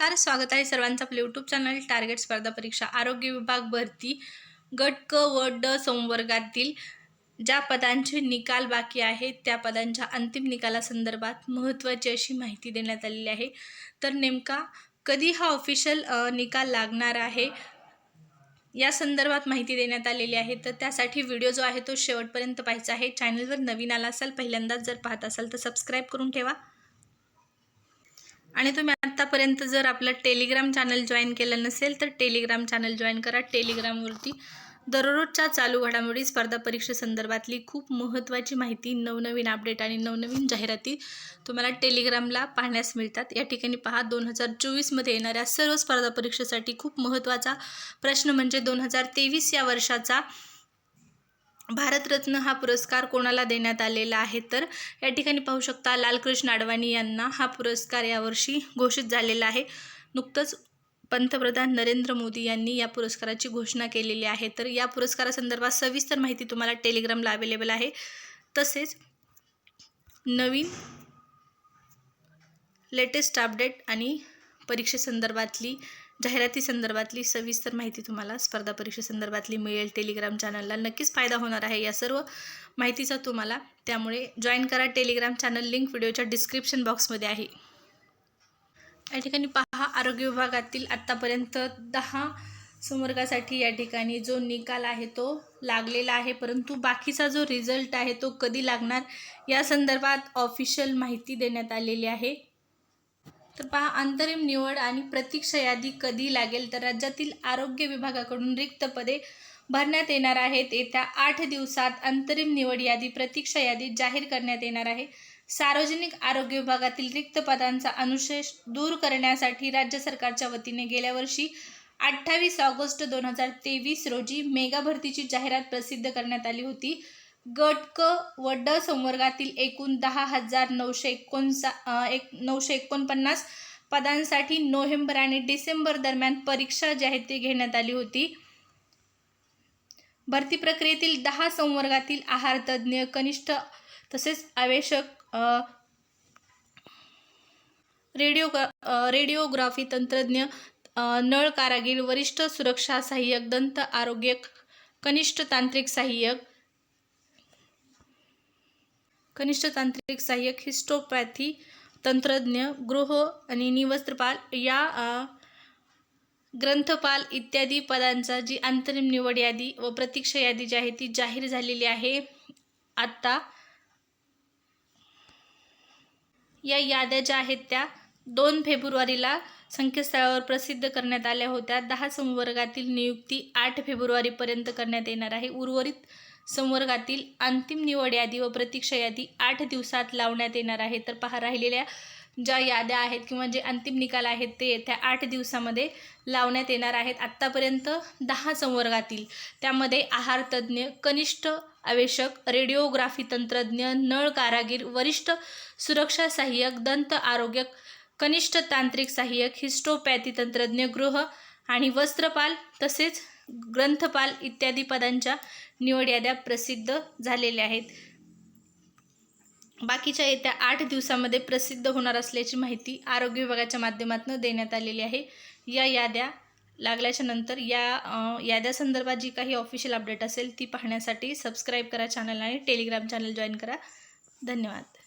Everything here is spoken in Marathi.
नमस्कार स्वागत आहे सर्वांचं आपलं यूट्यूब चॅनल टार्गेट स्पर्धा परीक्षा आरोग्य विभाग भरती गट क व ड संवर्गातील ज्या पदांचे निकाल बाकी आहेत त्या पदांच्या अंतिम निकालासंदर्भात महत्त्वाची अशी माहिती देण्यात आलेली आहे. तर नेमका कधी हा ऑफिशियल निकाल लागणार आहे या संदर्भात माहिती देण्यात आलेली आहे. तर त्यासाठी व्हिडिओ जो आहे तो शेवटपर्यंत पाहायचा आहे. चॅनलवर नवीन आला असाल पहिल्यांदाच जर पाहत असाल तर सबस्क्राईब करून ठेवा. आणि तुम्ही आत्तापर्यंत जर आपलं टेलिग्राम चॅनल जॉईन केलं नसेल तर टेलिग्राम चॅनल जॉईन करा. टेलिग्रामवरती दररोजच्या चालू घडामोडी स्पर्धा परीक्षेसंदर्भातली खूप महत्त्वाची माहिती नवनवीन अपडेट आणि नवनवीन जाहिराती तुम्हाला टेलिग्रामला पाहण्यास मिळतात. या ठिकाणी पहा दोन हजार चोवीसमध्ये येणाऱ्या सर्व स्पर्धा परीक्षेसाठी खूप महत्त्वाचा प्रश्न म्हणजे दोन हजार तेवीस या वर्षाचा भारतरत्न हा पुरस्कार कोणाला देण्यात आलेला आहे? तर या ठिकाणी पाहू शकता लालकृष्ण अडवाणी यांना हा पुरस्कार यावर्षी घोषित झालेला आहे. नुकतंच पंतप्रधान नरेंद्र मोदी यांनी या पुरस्काराची घोषणा केलेली आहे. तर या पुरस्कारासंदर्भात सविस्तर माहिती तुम्हाला टेलिग्रामला अवेलेबल आहे. तसेच नवीन लेटेस्ट अपडेट आणि परीक्षेसंदर्भातली जाहिराती संदर्भातली सविस्तर माहिती तुम्हाला स्पर्धा परीक्षेसंदर्भातली मिळेल टेलिग्राम चॅनलला. नक्कीच फायदा होणार आहे. या सर्व माहितीचा तुम्हाला त्यामुळे जॉईन करा. टेलिग्राम चॅनल लिंक व्हिडिओच्या डिस्क्रिप्शन बॉक्समध्ये आहे. या ठिकाणी पहा आरोग्य विभागातील आत्तापर्यंत दहा संवर्गासाठी या ठिकाणी जो निकाल आहे तो लागलेला आहे. परंतु बाकीचा जो रिझल्ट आहे तो कधी लागणार या संदर्भात ऑफिशियल माहिती देण्यात आलेली आहे. तर पहा अंतरिम निवड आणि प्रतीक्षा यादी कधी लागेल तर राज्यातील आरोग्य विभागाकडून रिक्त पदे भरण्यात येणार आहेत. येत्या आठ दिवसात अंतरिम निवड यादी प्रतीक्षा यादी जाहीर करण्यात येणार आहे. सार्वजनिक आरोग्य विभागातील रिक्त पदांचा अनुशेष दूर करण्यासाठी राज्य सरकारच्या वतीने गेल्या वर्षी अठ्ठावीस ऑगस्ट दोन हजार तेवीस रोजी मेगा भरतीची जाहिरात प्रसिद्ध करण्यात आली होती. गट क व ड संवर्गातील एकूण दहा हजार नऊशे एकोणसा एक नऊशे एकोणपन्नास पदांसाठी नोव्हेंबर आणि डिसेंबर दरम्यान परीक्षा जी आहे ती घेण्यात आली होती. भरती प्रक्रियेतील दहा संवर्गातील आहार तज्ज्ञ कनिष्ठ तसेच आवश्यक रेडिओ रेडिओग्राफी तंत्रज्ञ नळ कारागीर वरिष्ठ सुरक्षा सहाय्यक दंत आरोग्य कनिष्ठ तांत्रिक सहाय्यक कनिष्ठ तांत्रिक सहाय्यक हिस्टोपॅथी तंत्रज्ञ गृह आणि निवस्त्रपाल या ग्रंथपाल इत्यादी पदांचा जी अंतरिम निवड यादी व प्रतीक्षा यादी जी आहे ती जाहीर झालेली आहे. आत्ता या याद्या ज्या आहेत त्या दोन फेब्रुवारीला संकेतस्थळावर प्रसिद्ध करण्यात आल्या होत्या. दहा संवर्गातील नियुक्ती आठ फेब्रुवारीपर्यंत करण्यात येणार आहे. उर्वरित संवर्गातील अंतिम निवड यादी व प्रतीक्षा यादी आठ दिवसात लावण्यात येणार आहे. तर पहा राहिलेल्या ज्या याद्या आहेत किंवा जे अंतिम निकाल आहेत ते येत्या आठ दिवसामध्ये लावण्यात येणार आहेत. आत्तापर्यंत दहा संवर्गातील त्यामध्ये आहार तज्ज्ञ कनिष्ठ आवश्यक रेडिओग्राफी तंत्रज्ञ नळ कारागीर वरिष्ठ सुरक्षा सहाय्यक दंत आरोग्य कनिष्ठ तांत्रिक सहाय्यक हिस्टोपॅथी तंत्रज्ञ गृह आणि वस्त्रपाल तसेच ग्रंथपाल इत्यादी पदांच्या निवड याद्या प्रसिद्ध झालेल्या आहेत. बाकीच्या येत्या आठ दिवसामध्ये प्रसिद्ध होणार असल्याची माहिती आरोग्य विभागाच्या माध्यमातून देण्यात आलेली आहे. या याद्या लागल्याच्या नंतर या याद्या संदर्भात जी काही ऑफिशियल अपडेट असेल ती पाहण्यासाठी सबस्क्राईब करा चॅनल आणि टेलिग्राम चॅनल जॉईन करा. धन्यवाद.